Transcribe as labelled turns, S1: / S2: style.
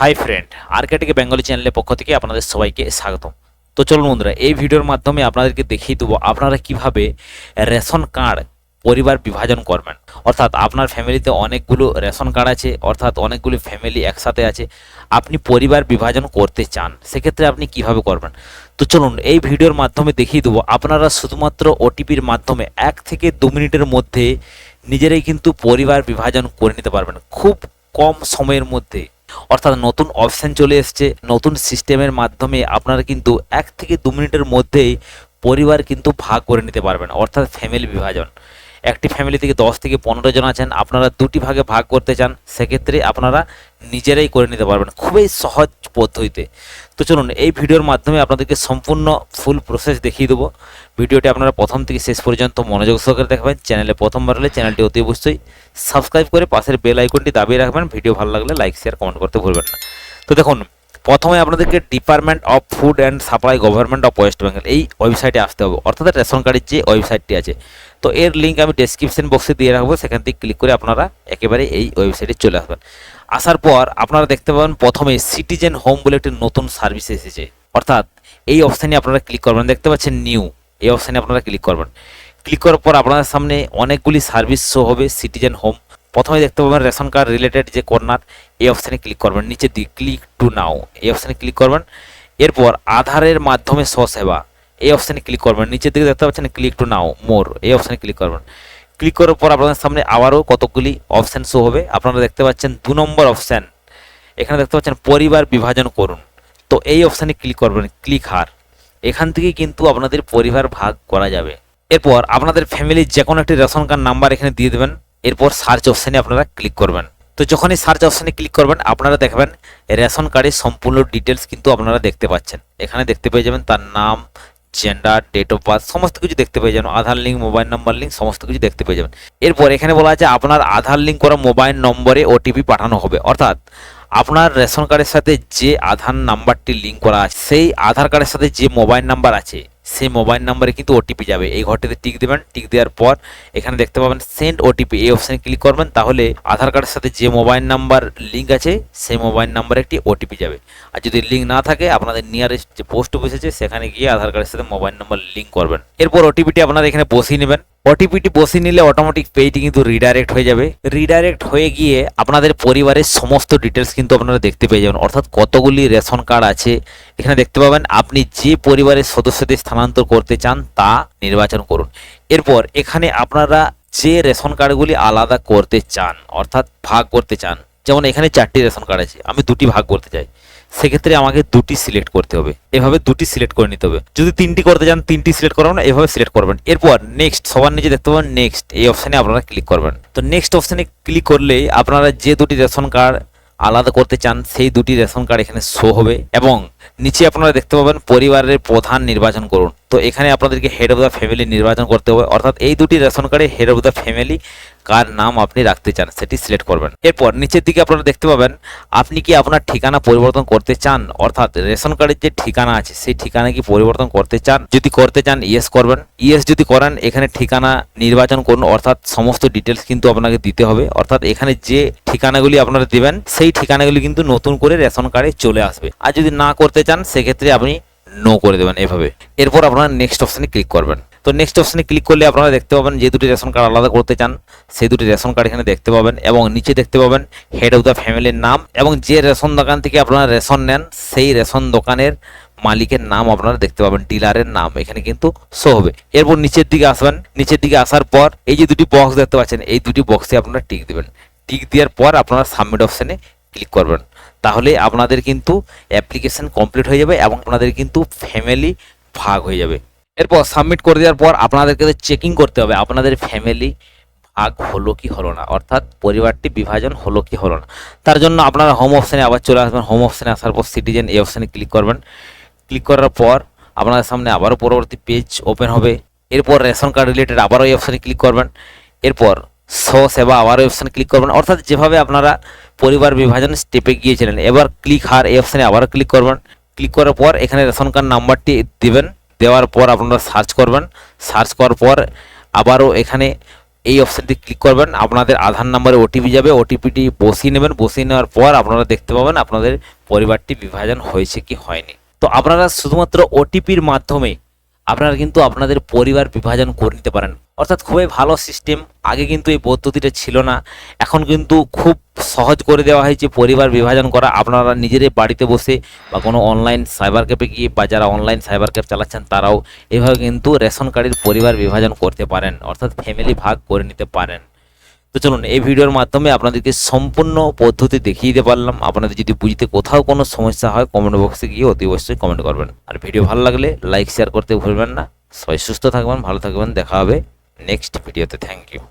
S1: Hi friend আরকেটিকে Bengali চ্যানেলের পক্ষ থেকে আপনাদের সবাইকে স্বাগতম। তো চলুন বন্ধুরা, এই ভিডিওর মাধ্যমে আপনাদেরকে দেখিয়ে দেবো আপনারা কীভাবে রেশন কার্ড পরিবার বিভাজন করবেন। অর্থাৎ আপনার ফ্যামিলিতে অনেকগুলো রেশন কার্ড আছে, অর্থাৎ অনেকগুলো ফ্যামিলি একসাথে আছে, আপনি পরিবার বিভাজন করতে চান, সেক্ষেত্রে আপনি কীভাবে করবেন? তো চলুন, এই ভিডিওর মাধ্যমে দেখিয়ে দেবো আপনারা শুধুমাত্র ওটিপির মাধ্যমে এক থেকে দু মিনিটের মধ্যে নিজেরাই কিন্তু পরিবার বিভাজন করে নিতে পারবেন। খুব কম সময়ের মধ্যে। অর্থাৎ নতুন অপশান চলে এসছে, নতুন সিস্টেমের মাধ্যমে আপনারা কিন্তু এক থেকে দু মিনিটের মধ্যেই পরিবার কিন্তু ভাগ করে নিতে পারবেন, অর্থাৎ ফ্যামিলি বিভাজন। একটি ফ্যামিলি থেকে দশ থেকে পনেরো জন আছেন, আপনারা দুটি ভাগে ভাগ করতে চান, সেক্ষেত্রে আপনারা নিজেরাই করে নিতে পারবেন, খুবই সহজ পদ্ধতিতে। তো চলুন, এই ভিডিওর মাধ্যমে আপনাদেরকে সম্পূর্ণ ফুল প্রসেস দেখিয়ে দেবো। ভিডিওটি আপনারা প্রথম থেকে শেষ পর্যন্ত মনোযোগ সহকারে দেখবেন, চ্যানেলে প্রথমবার হলে চ্যানেলটি অতি অবশ্যই সাবস্ক্রাইব করে পাশের বেল আইকনটি দাবিয়ে রাখবেন, ভিডিও ভালো লাগলে লাইক শেয়ার কমেন্ট করতে ভুলবেন না। তো দেখুন প্রথমে আপনাদেরকে department of food and supply government of West Bengal এই ওয়েবসাইটে আসতে হবে। অর্থাৎ রেশন কার্ডের যে ওয়েবসাইটটি আছে। তো এর লিঙ্ক আমি ডেসক্রিপশন বক্সে দিয়ে রাখব। সেখান থেকে ক্লিক করে আপনারা একেবারে এই ওয়েবসাইটে চলে আসবেন। আসার পর আপনারা দেখতে পাবেন প্রথমে সিটিজেন হোম বলে একটি নতুন সার্ভিস এসেছে। অর্থাৎ এই অপশানে আপনারা ক্লিক করবেন। দেখতে পাচ্ছেন নিউ এই অপশানে আপনারা ক্লিক করবেন। ক্লিক করার পর আপনাদের সামনে অনেকগুলি সার্ভিস শো হবে সিটিজেন হোম প্রথমে দেখতে পাবেন রেশন কার্ড রিলেটেড যে কর্নার এই অপশানে ক্লিক করবেন। নিচে দিয়ে ক্লিক টু নাও এই অপশানে ক্লিক করবেন। এরপর আধারের মাধ্যমে স্বসেবা, এই অপশানে ক্লিক করবেন। নিচের দিকে দেখতে পাচ্ছেন ক্লিক টু নাও মোর এই অপশানে ক্লিক করবেন। ক্লিক করার পর আপনাদের সামনে আবারও কতগুলি অপশান শো হবে। আপনারা দেখতে পাচ্ছেন দু নম্বর অপশান এখানে দেখতে পাচ্ছেন পরিবার বিভাজন করুন। তো এই অপশানে ক্লিক করবেন ক্লিক হার। এখান থেকে কিন্তু আপনাদের পরিবার ভাগ করা যাবে। এরপর আপনাদের ফ্যামিলির যে কোনো একটি রেশন কার্ড নাম্বার এখানে দিয়ে দেবেন। এরপর সার্চ অপশানে আপনারা ক্লিক করবেন। তো যখনই সার্চ অপশানে ক্লিক করবেন, আপনারা দেখবেন রেশন কার্ডের সম্পূর্ণ ডিটেলস কিন্তু আপনারা দেখতে পাচ্ছেন। এখানে দেখতে পেয়ে যাবেন তার নাম জেন্ডার ডেট অফ বার্থ সমস্ত কিছু দেখতে পেয়ে যাবেন। Aadhaar link mobile number link সমস্ত কিছু দেখতে পেয়ে যাবেন। এরপর এখানে বলা আছে আপনার আধার লিঙ্ক করা মোবাইল নম্বরে ওটিপি পাঠানো হবে। অর্থাৎ আপনার রেশন কার্ডের সাথে যে আধার নাম্বারটি লিঙ্ক করা আছে, সেই আধার কার্ডের সাথে যে মোবাইল নাম্বার আছে সেই মোবাইল নাম্বারে কিন্তু ওটিপি যাবে। এই ঘরটিতে টিক দেবেন টিক দেওয়ার পর এখানে দেখতে পাবেন সেন্ড ওটিপি এই অপশানে ক্লিক করবেন, তাহলে আধার কার্ডের সাথে যে মোবাইল নাম্বার লিঙ্ক আছে, সেই মোবাইল নাম্বারে একটি ওটিপি যাবে। আর যদি লিঙ্ক না থাকে, আপনাদের নিয়ারেস্ট যে পোস্ট অফিস আছে, সেখানে গিয়ে আধার কার্ডের সাথে মোবাইল নাম্বার লিঙ্ক করবেন। এরপর ওটিপিটি আপনারা এখানে বসিয়ে নেবেন। ওটিপিটি বসিয়ে নিলে অটোমেটিক পেজটি কিন্তু রিডাইরেক্ট হয়ে যাবে। রিডাইরেক্ট হয়ে গিয়ে আপনাদের পরিবারের সমস্ত ডিটেলস কিন্তু আপনারা দেখতে পেয়ে যাবেন। অর্থাৎ কতগুলি রেশন কার্ড আছে, এখানে দেখতে পাবেন আপনি যে পরিবারের সদস্যদের স্থানান্তর করতে চান তা নির্বাচন করুন। এরপর এখানে আপনারা যে রেশন কার্ডগুলি আলাদা করতে চান, অর্থাৎ ভাগ করতে চান, যেমন এখানে চারটি রেশন কার্ড আছে, আমি দুটি ভাগ করতে চাই। সেক্ষেত্রে আমাকে দুটি সিলেক্ট করতে হবে। এভাবে দুটি সিলেক্ট করে নিতে হবে। যদি তিনটি করতে চান, তিনটি সিলেক্ট করবেন না, এভাবে সিলেক্ট করবেন। এরপর নেক্সট সবার নিচে দেখতে পাবেন নেক্সট এই অপশানে আপনারা ক্লিক করবেন। তো নেক্সট অপশানে ক্লিক করলে আপনারা যে দুটি রেশন কার্ড আলাদা করতে চান, সেই দুটি রেশন কার্ড এখানে শো হবে এবং নিচে আপনারা দেখতে পাবেন পরিবারের প্রধান নির্বাচন করুন। তো এখানে আপনাদেরকে হেড অফ দ্য ফ্যামিলি নির্বাচন করতে হবে। অর্থাৎ এই দুটি রেশন কার্ডে হেড অফ দ্য ফ্যামিলি কার নাম আপনি রাখতে চান, সেটি সিলেক্ট করবেন। এরপর নিচের দিকে আপনারা দেখতে পাবেন, আপনি কি আপনার ঠিকানা পরিবর্তন করতে চান? অর্থাৎ রেশন কার্ডের যে ঠিকানা আছে, সেই ঠিকানা কি পরিবর্তন করতে চান? যদি করতে চান ইয়েস করবেন। ইয়েস যদি করেন, এখানে ঠিকানা নির্বাচন করুন। অর্থাৎ সমস্ত ডিটেলস কিন্তু আপনাকে দিতে হবে। অর্থাৎ এখানে যে ঠিকানাগুলি আপনারা দিবেন, সেই ঠিকানাগুলি কিন্তু নতুন করে রেশন কার্ডে চলে আসবে। আর যদি না করতে চান, সেক্ষেত্রে আপনি নো করে দেবেন এভাবে। এরপর আপনারা নেক্সট অপশানে ক্লিক করবেন। তো নেক্সট অপশানে ক্লিক করলে আপনারা দেখতে পাবেন যে দুটি রেশন কার্ড আলাদা করতে চান, সেই দুটি রেশন কার্ড এখানে দেখতে পাবেন এবং নিচে দেখতে পাবেন হেড অফ দ্য ফ্যামিলির নাম এবং যে রেশন দোকান থেকে আপনারা রেশন নেন, সেই রেশন দোকানের মালিকের নাম আপনারা দেখতে পাবেন, ডিলারের নাম। এখানে কিন্তু শো হবে। এরপর নিচের দিকে আসবেন। নিচের দিকে আসার পর এই যে দুটি বক্স দেখতে পাচ্ছেন, এই দুটি বক্সে আপনারা টিক দেবেন। টিক দেওয়ার পর আপনারা সাবমিট অপশানে ক্লিক করবেন। তাহলে আপনাদের কিন্তু অ্যাপ্লিকেশন কমপ্লিট হয়ে যাবে এবং আপনাদের কিন্তু ফ্যামিলি ভাগ হয়ে যাবে। এরপর সাবমিট করে দেওয়ার পর আপনাদেরকে চেকিং করতে হবে, আপনাদের ফ্যামিলি ভাগ হলো কি হলো না? অর্থাৎ পরিবারটি বিভাজন হলো কি হলো না? তার জন্য আপনারা হোম অপশানে আবার চলে আসবেন। হোম অপশানে আসার পর সিটিজেন এই অপশানে ক্লিক করবেন। ক্লিক করার পর আপনাদের সামনে আবারও পরবর্তী পেজ ওপেন হবে। এরপর রেশন কার্ড রিলেটেড আবারও এই অপশানে ক্লিক করবেন। এরপর স্ব সেবা আবারও অপশানে ক্লিক করবেন। অর্থাৎ যেভাবে আপনারা পরিবার বিভাজন স্টেপে গিয়েছিলেন, এবার ক্লিক হার এই অপশানে আবারও ক্লিক করবেন। ক্লিক করার পর এখানে রেশন কার্ড নাম্বারটি দিবেন, দেওয়ার পর আপনারা সার্চ করবেন। সার্চ করার পর আবারও এখানে এই অপশানটি ক্লিক করবেন। আপনাদের আধার নাম্বারে ওটিপি যাবে। ওটিপিটি বসিয়ে নেবেন। বসিয়ে নেওয়ার পর আপনারা দেখতে পাবেন আপনাদের পরিবারটি বিভাজন হয়েছে কি হয়নি। তো আপনারা শুধুমাত্র ওটিপির মাধ্যমে আপনারা কিন্তু আপনাদের পরিবার বিভাজন করে নিতে পারেন। অর্থাৎ খুবই ভালো সিস্টেম আগে কিন্তু এই পদ্ধতিটা ছিল না। এখন কিন্তু খুব সহজ করে দেওয়া হয়েছে পরিবার বিভাজন করা। আপনারা নিজেরাই বাড়িতে বসে বা কোনো অনলাইন সাইবার ক্যাফে গিয়ে বা যারা অনলাইন সাইবার ক্যাফ চালাচ্ছেন, তারাও এভাবে কিন্তু রেশন কার্ডের পরিবার বিভাজন করতে পারেন। অর্থাৎ ফ্যামিলি ভাগ করে নিতে পারেন। তো চলুন, এই ভিডিওর মাধ্যমে আপনাদেরকে সম্পূর্ণ পদ্ধতি দেখিয়ে দিতে পারলাম। আপনাদের যদি বুঝতে কোথাও কোনো সমস্যা হয় কমেন্ট বক্সে গিয়ে অতি অবশ্যই কমেন্ট করবেন। আর ভিডিও ভালো লাগলে লাইক শেয়ার করতে ভুলবেন না। সবাই সুস্থ থাকবেন, ভালো থাকবেন। দেখা হবে নেক্সট ভিডিওতে থ্যাংক ইউ